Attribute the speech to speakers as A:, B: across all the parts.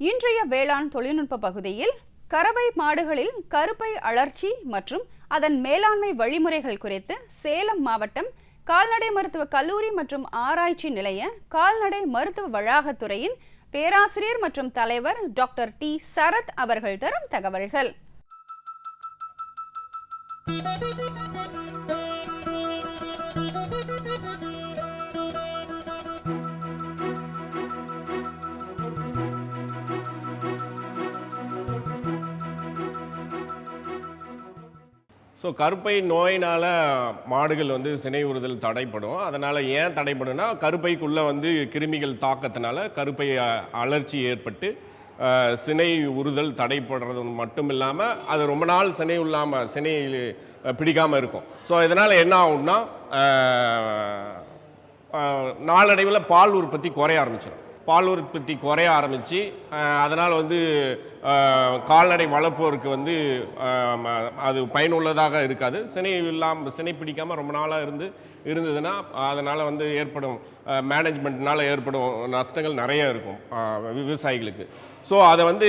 A: இன்றைய வேளாண் தொழில்நுட்ப பகுதியில் கறவை மாடுகளில் கருப்பை அழற்சி மற்றும் அதன் மேலாண்மை வழிமுறைகள் குறித்து சேலம் மாவட்டம் கால்நடை மருத்துவ கல்லூரி மற்றும் ஆராய்ச்சி நிலைய கால்நடை மருத்துவ வளாகத்துறையின் பேராசிரியர் மற்றும் தலைவர் டாக்டர் டி. சரத் அவர்கள் தரும் தகவல்கள்.
B: ஸோ கருப்பை நோயினால் மாடுகள் வந்து சினை உறுதல் தடைப்படும். அதனால் ஏன் தடைப்படும்னா கருப்பைக்குள்ளே வந்து கிருமிகள் தாக்கத்தினால கருப்பை அலர்ச்சி ஏற்பட்டு சினை உறுதல் தடைப்படுறது மட்டும் இல்லாமல் அது ரொம்ப நாள் சினை இல்லாமல் சினை பிடிக்காமல் இருக்கும். ஸோ இதனால் என்ன ஆகும்னா நாளடைவில் பால் உற்பத்தி குறைய ஆரம்பிச்சிடும். பால் உற்பத்தி குறைய ஆரம்பித்து அதனால் வந்து கால்நடை வளர்ப்போருக்கு வந்து ம- அது பயனுள்ளதாக இருக்காது. சினை இல்லாமல் சினை பிடிக்காமல் ரொம்ப நாளாக இருந்து இருந்ததுன்னா அதனால் வந்து ஏற்படும் மேனேஜ்மெண்ட்னால் ஏற்படும் நஷ்டங்கள் நிறைய இருக்கும் விவசாயிகளுக்கு. ஸோ அதை வந்து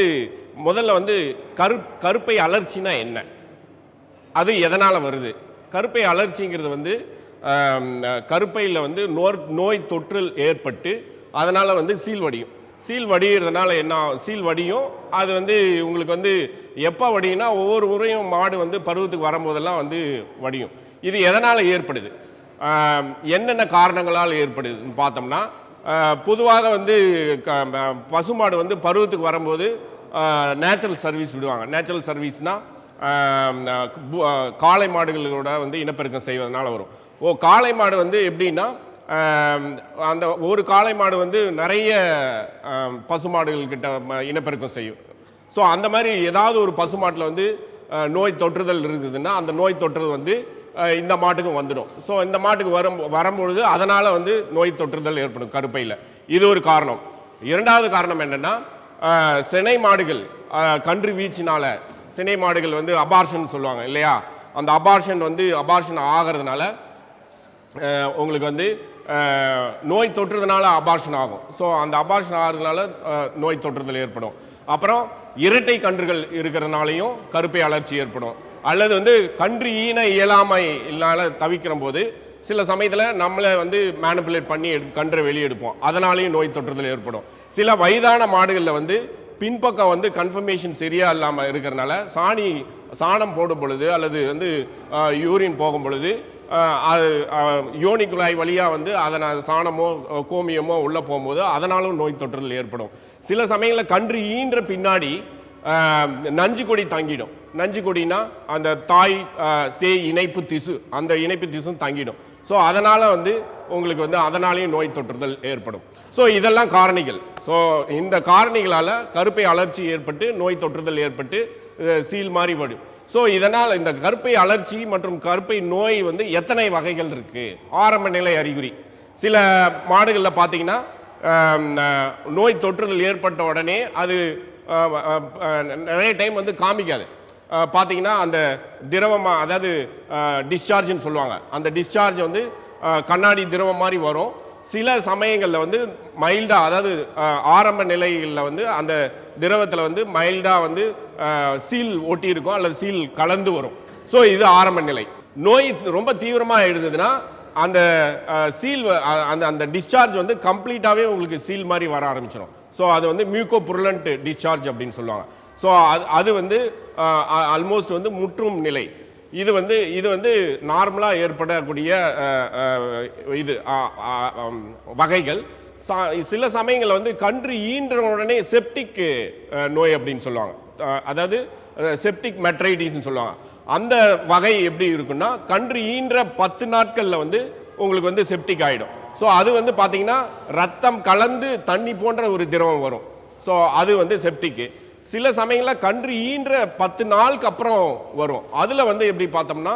B: முதல்ல வந்து கரு கருப்பை அலர்ச்சினா என்ன? அது எதனால் வருது? கருப்பை அலர்ச்சிங்கிறது வந்து கருப்பையில் வந்து நோர் நோய் தொற்றல் ஏற்பட்டு அதனால் வந்து சீல் வடியும். சீல் வடிகிறதுனால என்ன சீல் வடியும். அது வந்து உங்களுக்கு வந்து எப்போ வடியும்னா ஒவ்வொரு முறையும் மாடு வந்து பருவத்துக்கு வரும்போதெல்லாம் வந்து வடியும். இது எதனால் ஏற்படுது? என்னென்ன காரணங்களால் ஏற்படுதுன்னு பார்த்தோம்னா பொதுவாக வந்து க பசுமாடு வந்து பருவத்துக்கு வரும்போது நேச்சுரல் சர்வீஸ் விடுவாங்க. நேச்சுரல் சர்வீஸ்னால் காளை மாடுகளோட வந்து இனப்பெருக்கம் செய்வதனால வரும். ஓ காளை மாடு வந்து எப்படின்னா அந்த ஒரு காளை மாடு வந்து நிறைய பசுமாடுகள்கிட்ட ம- இனப்பெருக்கம் செய்யும். ஸோ அந்த மாதிரி ஏதாவது ஒரு பசுமாட்டில் வந்து நோய் தொற்றுதல் இருந்ததுன்னா அந்த நோய் தொற்றுதல் வந்து இந்த மாட்டுக்கும் வந்துடும். ஸோ இந்த மாட்டுக்கு வரும் வரும்பொழுது அதனால் வந்து நோய் தொற்றுதல் ஏற்படும் கருப்பையில். இது ஒரு காரணம். இரண்டாவது காரணம் என்னென்னா சினை மாடுகள் கன்று வீச்சினால் சினை மாடுகள் வந்து அபார்ஷன் சொல்லுவாங்க இல்லையா? அந்த அபார்ஷன் வந்து அபார்ஷன் ஆகிறதுனால உங்களுக்கு வந்து நோய் தொற்றுறதுனால அபார்ஷன் ஆகும். ஸோ அந்த அபார்ஷன் ஆகிறதுனால நோய் தொற்றுதல் ஏற்படும். அப்புறம் இரட்டை கன்றுகள் இருக்கிறதுனாலையும் கருப்பை அலர்ச்சி ஏற்படும். அல்லது வந்து கன்று ஈன இயலாமையினால தவிக்கிற போது சில சமயத்தில் நம்மளை வந்து மேனிப்புலேட் பண்ணி எடு கன்றை வெளியே எடுப்போம். அதனாலேயும் நோய் தொற்றுதல் ஏற்படும். சில வயதான மாடுகளில் வந்து பின்பக்கம் வந்து கன்ஃபர்மேஷன் சரியாக இல்லாமல் இருக்கிறனால சாணி சாணம் போடும் பொழுது அல்லது வந்து யூரின் போகும் பொழுது யோனி குழாய் வழியாக வந்து அதனால் சாணமோ கோமியமோ உள்ளே போகும்போது அதனாலும் நோய் தொற்றுதல் ஏற்படும். சில சமயங்களில் கன்று ஈன்ற பின்னாடி நஞ்சு கொடி தங்கிடும். நஞ்சு கொடினா அந்த தாய் சே இணைப்பு திசு அந்த இணைப்பு திசும் தங்கிடும். ஸோ அதனால் வந்து உங்களுக்கு வந்து அதனாலேயும் நோய் தொற்றுதல் ஏற்படும். ஸோ இதெல்லாம் காரணிகள். ஸோ இந்த காரணிகளால் கருப்பை அலர்ச்சி ஏற்பட்டு நோய் தொற்றுதல் ஏற்பட்டு சீல் மாறி வரும். ஸோ இதனால் இந்த கருப்பை அலர்ச்சி மற்றும் கருப்பை நோய் வந்து எத்தனை வகைகள் இருக்குது ஆரம்ப நிலை அறிகுறி. சில மாடுகளில் பார்த்தீங்கன்னா நோய் தொற்றுதல் ஏற்பட்ட உடனே அது நிறைய டைம் வந்து காமிக்காது. பார்த்தீங்கன்னா அந்த திரவமாக அதாவது டிஸ்சார்ஜ்னு சொல்லுவாங்க. அந்த டிஸ்சார்ஜ் வந்து கண்ணாடி திரவம் மாதிரி வரும். சில சமயங்களில் வந்து மைல்டாக அதாவது ஆரம்ப நிலைகளில் வந்து அந்த திரவத்தில் வந்து மைல்டாக வந்து சீல் ஒட்டியிருக்கும் அல்லது சீல் கலந்து வரும். ஸோ இது ஆரம்ப நிலை. நோய் ரொம்ப தீவிரமாக இருந்ததுன்னா அந்த சீல் வ- அந்த அந்த டிஸ்சார்ஜ் வந்து கம்ப்ளீட்டாகவே உங்களுக்கு சீல் மாதிரி வர ஆரம்பிச்சிடும் ஸோ அது வந்து மியூக்கோ புருலண்ட் டிஸ்சார்ஜ் அப்படின்னு சொல்லுவாங்க. ஸோ அது அது வந்து ஆல்மோஸ்ட் வந்து முற்றும் நிலை. இது வந்து இது வந்து நார்மலாக ஏற்படக்கூடிய இது வகைகள். சா- சில சமயங்களில் வந்து கன்று ஈன்ற உடனே செப்டிக் நோய் அப்படின்னு சொல்லுவாங்க. அதாவது செப்டிக் மெட்ரைட்டிஸ்னு சொல்லுவாங்க. அந்த வகை எப்படி இருக்குன்னா கன்று ஈன்ற பத்து நாட்களில் வந்து உங்களுக்கு வந்து செப்டிக் ஆகிடும் ஸோ அது வந்து பார்த்தீங்கன்னா ரத்தம் கலந்து தண்ணி போன்ற ஒரு திரவம் வரும். ஸோ அது வந்து செப்டிக்கு சில சமயங்களில் கன்று ஈன்ற பத்து நாளுக்கு அப்புறம் வரும். அதில் வந்து எப்படி பார்த்தோம்னா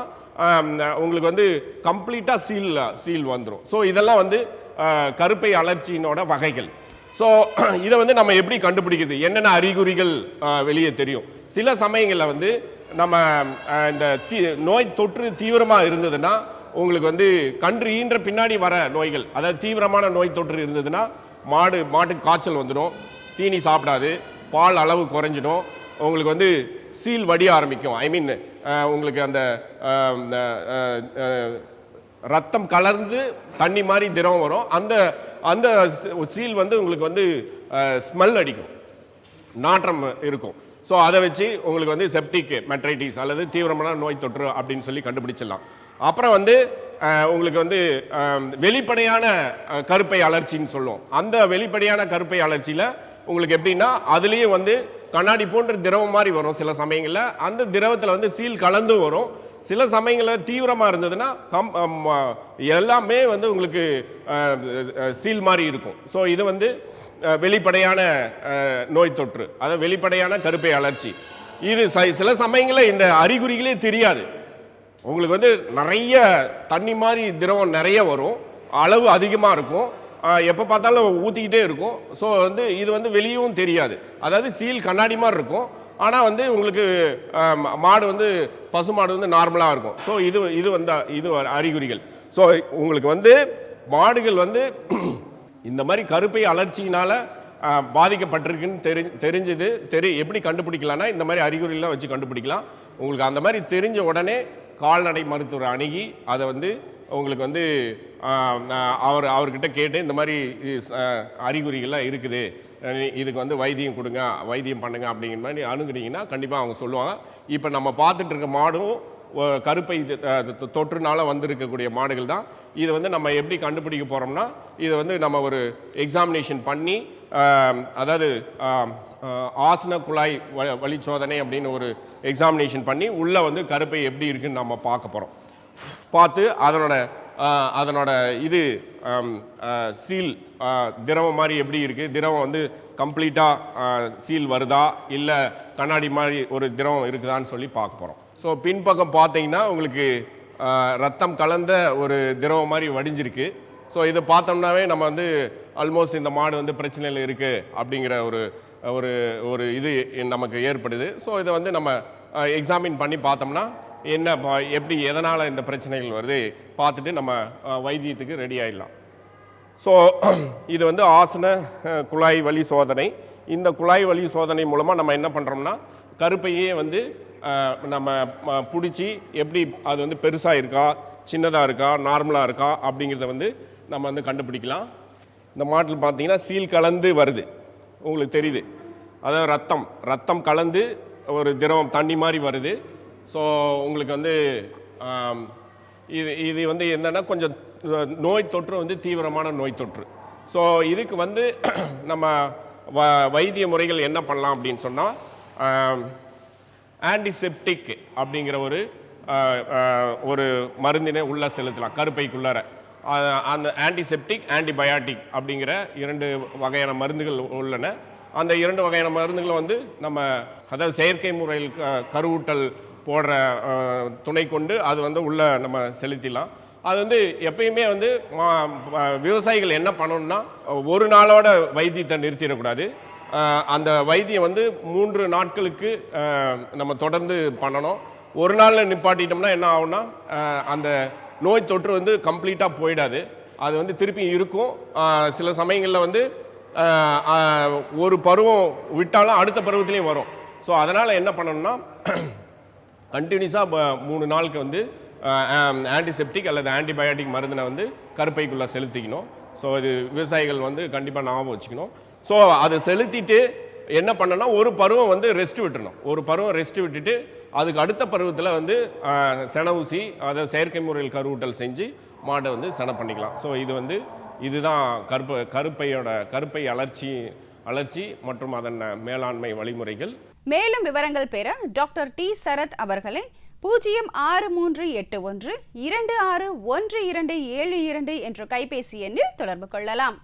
B: உங்களுக்கு வந்து கம்ப்ளீட்டாக சீல் சீல் வந்துடும் ஸோ இதெல்லாம் வந்து கருப்பை அலர்ச்சியினோட வகைகள். ஸோ இதை வந்து நம்ம எப்படி கண்டுபிடிக்கிறது? என்னென்ன அறிகுறிகள் வெளியே தெரியும்? சில சமயங்களில் வந்து நம்ம இந்த தீ நோய் தொற்று தீவிரமாக இருந்ததுன்னா உங்களுக்கு வந்து கன்று ஈன்ற பின்னாடி வர நோய்கள் அதாவது தீவிரமான நோய் தொற்று இருந்ததுன்னா மாடு மாட்டுக்கு காய்ச்சல் வந்துடும் தீனி சாப்பிடாது பால் அளவு குறைஞ்சிடும் உங்களுக்கு வந்து சீல் வடிய ஆரம்பிக்கும். ஐ மீன் உங்களுக்கு அந்த ரத்தம் கலர்ந்து தண்ணி மாதிரி திரவம் வரும். அந்த அந்த சீல் வந்து உங்களுக்கு வந்து ஸ்மெல் அடிக்கும். நாற்றம் இருக்கும். ஸோ அதை வச்சு உங்களுக்கு வந்து செப்டிக் மெட்ரைட்டிஸ் அல்லது தீவிரமான நோய் தொற்று அப்படின்னு சொல்லி கண்டுபிடிச்சிடலாம். அப்புறம் வந்து உங்களுக்கு வந்து வெளிப்படையான கருப்பை அலர்ச்சின்னு சொல்லுவோம். அந்த வெளிப்படையான கருப்பை அலர்ச்சியில் உங்களுக்கு எப்படின்னா அதுலேயும் வந்து கண்ணாடி போன்ற திரவம் மாதிரி வரும் சில சமயங்களில். அந்த திரவத்தில் வந்து சீல் கலந்து வரும். சில சமயங்களில் தீவிரமாக இருந்ததுன்னா கம் எல்லாமே வந்து உங்களுக்கு சீல் மாதிரி இருக்கும். ஸோ இது வந்து வெளிப்படையான நோய் தொற்று. அதாவது வெளிப்படையான கருப்பை அலர்ச்சி. இது ச- சில சமயங்களில் இந்த அறிகுறிகளே தெரியாது. உங்களுக்கு வந்து நிறைய தண்ணி மாதிரி திரவம் நிறைய வரும். அளவு அதிகமாக இருக்கும். எப்போ பார்த்தாலும் ஊற்றிக்கிட்டே இருக்கும். ஸோ வந்து இது வந்து வெளியவும் தெரியாது. அதாவது சீல் கண்ணாடி மாதிரி இருக்கும். ஆனால் வந்து உங்களுக்கு மாடு வந்து பசு மாடு வந்து நார்மலாக இருக்கும். ஸோ இது இது வந்து இது அறிகுறிகள். ஸோ உங்களுக்கு வந்து மாடுகள் வந்து இந்த மாதிரி கருப்பை அலர்ச்சியினால் பாதிக்கப்பட்டிருக்குன்னு தெரி தெரிஞ்சது தெரி எப்படி கண்டுபிடிக்கலாம்னா இந்த மாதிரி அறிகுறிலாம் வச்சு கண்டுபிடிக்கலாம். உங்களுக்கு அந்த மாதிரி தெரிஞ்ச உடனே கால்நடை மருத்துவரை அணுகி அதை வந்து உங்களுக்கு வந்து அவர் அவர்கிட்ட கேட்டு இந்த மாதிரி அறிகுறிகள்லாம் இருக்குது. இதுக்கு வந்து வைத்தியம் கொடுங்க வைத்தியம் பண்ணுங்க அப்படிங்கிற மாதிரி அணுகுனீங்கன்னா கண்டிப்பாக அவங்க சொல்லுவாங்க. இப்போ நம்ம பார்த்துட்டு இருக்க மாடும் கருப்பை தொற்றுனால் தொற்றுனால வந்திருக்கக்கூடிய மாடுகள் தான். இது வந்து நம்ம எப்படி கண்டுபிடிக்க போகிறோம்னா இதை வந்து நம்ம ஒரு எக்ஸாமினேஷன் பண்ணி அதாவது ஆசன குழாய் வ- வழி சோதனை அப்படின்னு ஒரு எக்ஸாமினேஷன் பண்ணி உள்ளே வந்து கருப்பை எப்படி இருக்குன்னு நம்ம பார்க்க போகிறோம் பார்த்து அதனோட அதனோட இது சீல் திரவம் மாதிரி எப்படி இருக்குது திரவம் வந்து கம்ப்ளீட்டாக சீல் வருதா? இல்லை கண்ணாடி மாதிரி ஒரு திரவம் இருக்குதான்னு சொல்லி பார்க்க போகிறோம் ஸோ பின்பக்கம் பார்த்தீங்கன்னா உங்களுக்கு ரத்தம் கலந்த ஒரு திரவம் மாதிரி வடிஞ்சிருக்கு. ஸோ இதை பார்த்தோம்னாவே நம்ம வந்து ஆல்மோஸ்ட் இந்த மாடு வந்து பிரச்சனையில் இருக்குது அப்படிங்கிற ஒரு ஒரு ஒரு இது நமக்கு ஏற்படுது. ஸோ இதை வந்து நம்ம எக்ஸாமின் பண்ணி பார்த்தோம்னா என்ன எப்படி எதனால் இந்த பிரச்சனைகள் வருது பார்த்துட்டு நம்ம வைத்தியத்துக்கு ரெடி ஆயிடலாம். ஸோ இது வந்து ஆசன குழாய் வழி சோதனை. இந்த குழாய் வழி சோதனை மூலமாக நம்ம என்ன பண்ணுறோம்னா கருப்பையே வந்து நம்ம பிடிச்சி எப்படி அது வந்து பெருசாக இருக்கா சின்னதாக இருக்கா நார்மலாக இருக்கா அப்படிங்கிறத வந்து நம்ம வந்து கண்டுபிடிக்கலாம். இந்த மாட்டில் பார்த்தீங்கன்னா சீல் கலந்து வருது. உங்களுக்கு தெரியுது. அதாவது ரத்தம் ரத்தம் கலந்து ஒரு திரவம் தண்ணி மாதிரி வருது. ஸோ உங்களுக்கு வந்து இது இது வந்து என்னென்னா கொஞ்சம் நோய் தொற்று வந்து தீவிரமான நோய் தொற்று. ஸோ இதுக்கு வந்து நம்ம வ வைத்திய முறைகள் என்ன பண்ணலாம் அப்படின்னு சொன்னால் ஆன்டிசெப்டிக் அப்படிங்கிற ஒரு ஒரு மருந்தினை உள்ளே செலுத்தலாம் கருப்பைக்குள்ளார. அந்த ஆன்டிசெப்டிக் ஆன்டிபயாட்டிக் அப்படிங்கிற இரண்டு வகையான மருந்துகள் உள்ளன. அந்த இரண்டு வகையான மருந்துகளை வந்து நம்ம அதாவது செயற்கை முறையில் க- கருவூட்டல் போடுற துணை கொண்டு அது வந்து உள்ளே நம்ம செலுத்திடலாம். அது வந்து எப்பயுமே வந்து மா- விவசாயிகள் என்ன பண்ணணும்னா ஒரு நாளோட வைத்தியத்தை நிறுத்திடக்கூடாது. அந்த வைத்தியம் வந்து மூன்று நாட்களுக்கு நம்ம தொடர்ந்து பண்ணணும். ஒரு நாளில் நிப்பாட்டிட்டோம்னா என்ன ஆகும்னா அந்த நோய் தொற்று வந்து கம்ப்ளீட்டாக போயிடாது. அது வந்து திருப்பி இருக்கும். சில சமயங்களில் வந்து ஒரு பருவம் விட்டாலும் அடுத்த பருவத்துலேயும் வரும். ஸோ அதனால் என்ன பண்ணணும்னா கண்டினியூஸாக மூணு நாளுக்கு வந்து ஆன்டிசெப்டிக் அல்லது ஆன்டிபயோட்டிக் மருந்தினை வந்து கருப்பைக்குள்ளே செலுத்திக்கணும். ஸோ இது விவசாயிகள் வந்து கண்டிப்பாக ஞாபகம் வச்சுக்கணும். ஸோ அதை செலுத்திட்டு என்ன பண்ணனா ஒரு பருவம் வந்து ரெஸ்ட் விட்டுணும் ஒரு பருவம் ரெஸ்ட் விட்டுட்டு அதுக்கு அடுத்த பருவத்தில் வந்து சென ஊசி அதை செயற்கை முறையில் கருவூட்டல் செஞ்சு மாடை வந்து சென பண்ணிக்கலாம். ஸோ இது வந்து இதுதான் கருப்பை கருப்பையோட கருப்பை அலர்ச்சி அலர்ச்சி மற்றும் அதன் மேலாண்மை வழிமுறைகள்.
A: மேலும் விவரங்கள் பெற டாக்டர் டி. சரத் அவர்களை பூஜ்ஜியம் ஆறு மூன்று எட்டு ஒன்று இரண்டு ஆறு ஒன்று இரண்டு ஏழு இரண்டு என்ற கைபேசி எண்ணில் தொடர்பு கொள்ளலாம்.